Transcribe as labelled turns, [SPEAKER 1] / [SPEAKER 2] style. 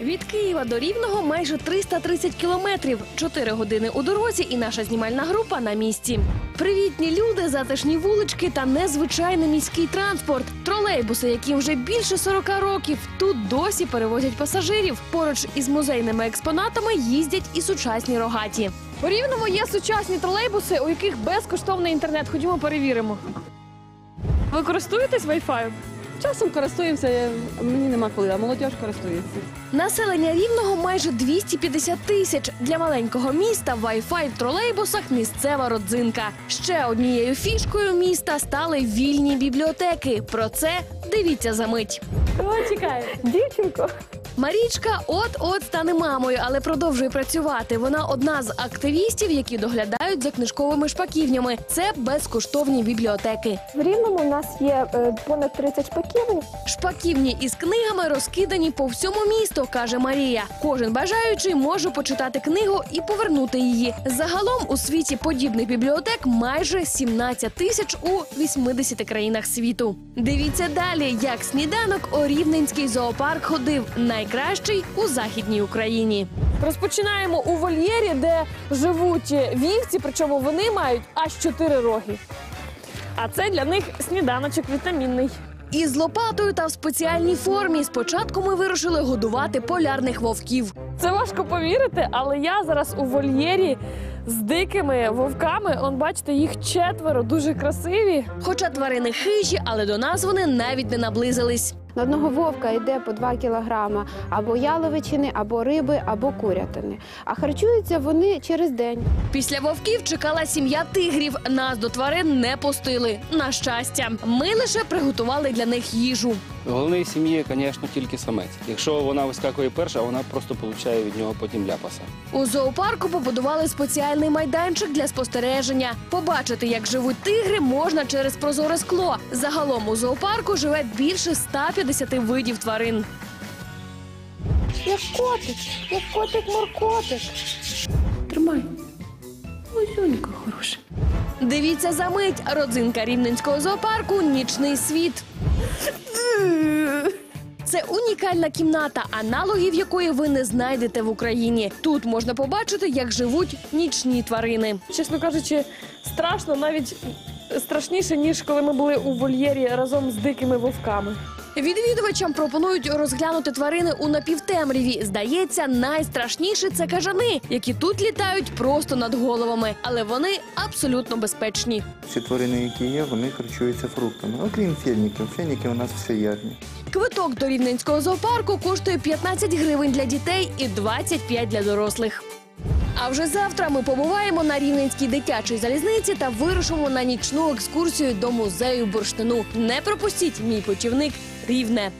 [SPEAKER 1] Від Києва до Рівного майже 330 кілометрів, 4 години у дорозі, і наша знімальна група на місці. Привітні люди, затишні вулички та незвичайний міський транспорт. Тролейбуси, яким вже більше 40 років, тут досі перевозять пасажирів. Поруч із музейними експонатами їздять і сучасні рогаті. У Рівному є сучасні тролейбуси, у яких безкоштовний інтернет. Ходімо перевіримо. Ви користуєтесь Wi-Fi?
[SPEAKER 2] Часом користуємося, мені нема коли, а молодь користується.
[SPEAKER 1] Населення рівного майже 250 тисяч. Для маленького міста Wi-Fi в тролейбусах місцева родзинка. Ще однією фішкою міста стали вільні бібліотеки. Про це дивіться за мить. Кого чекає?
[SPEAKER 2] Дівчинко.
[SPEAKER 1] Марічка от-от стане мамою, але продовжує працювати. Вона одна з активістів, які доглядають за книжковими шпаківнями. Це безкоштовні бібліотеки.
[SPEAKER 3] В Рівному у нас є е, понад 30 шпаківень.
[SPEAKER 1] Шпаківні із книгами розкидані по всьому місту, каже Марія. Кожен бажаючий може почитати книгу і повернути її. Загалом у світі подібних бібліотек майже 17 тисяч у 80 країнах світу. Дивіться далі, як сніданок у Рівненський зоопарк ходив найкращий у західній Україні. Розпочинаємо у вольєрі, де живуть вівці, причому вони мають аж чотири роги. А це для них сніданочок вітамінний. Із лопатою та в спеціальній формі. Спочатку ми вирушили годувати полярних вовків. Це важко повірити, але я зараз у вольєрі з дикими вовками. Он бачите, їх четверо дуже красиві. Хоча тварини хижі, але до нас вони навіть не наблизились.
[SPEAKER 3] На одного вовка йде по 2 кілограма або яловичини, або риби, або курятини. А харчуються вони через день.
[SPEAKER 1] Після вовків чекала сім'я тигрів. Нас до тварин не пустили. На щастя, ми лише приготували для них їжу.
[SPEAKER 4] Головний сім'ї, звісно, тільки самець. Якщо вона вискакує перша, вона просто отримує від нього потім ляпаса.
[SPEAKER 1] У зоопарку побудували спеціальний майданчик для спостереження. Побачити, як живуть тигри, можна через прозоре скло. Загалом у зоопарку живе більше 150 видів тварин.
[SPEAKER 3] Як котик, як котик-моркотик. Тримай. Озюнька хороша.
[SPEAKER 1] Дивіться за мить. Родзинка рівненського зоопарку нічний світ. Це унікальна кімната, аналогів якої ви не знайдете в Україні. Тут можна побачити, як живуть нічні тварини. Чесно кажучи, страшно навіть страшніше ніж коли ми були у вольєрі разом з дикими вовками. Відвідувачам пропонують розглянути тварини у напівтемряві. Здається, найстрашніше це кажани, які тут літають просто над головами, але вони абсолютно безпечні.
[SPEAKER 5] Всі тварини, які є, вони харчуються фруктами. Окрім фініків. Фініки у нас всеядні.
[SPEAKER 1] Квиток до рівненського зоопарку коштує 15 гривень для дітей і 25 для дорослих. А вже завтра ми побуваємо на рівненській дитячій залізниці та вирушимо на нічну екскурсію до музею бурштину. Не пропустіть мій путівник рівне.